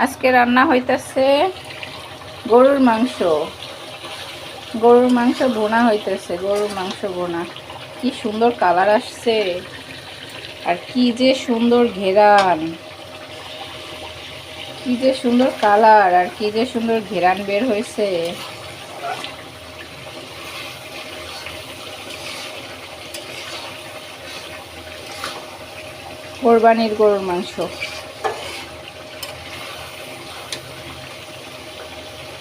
আজকে রান্না হইতেছে গরুর মাংস। গরুর মাংস বোনা হইতেছে, গরুর মাংস বোনা। কি সুন্দর কালার আসছে। আর কি যে সুন্দর ঘেরান। কি যে সুন্দর কালার আর কি যে সুন্দর ঘেরান বের হয়েছে কোরবানির গরুর মাংস।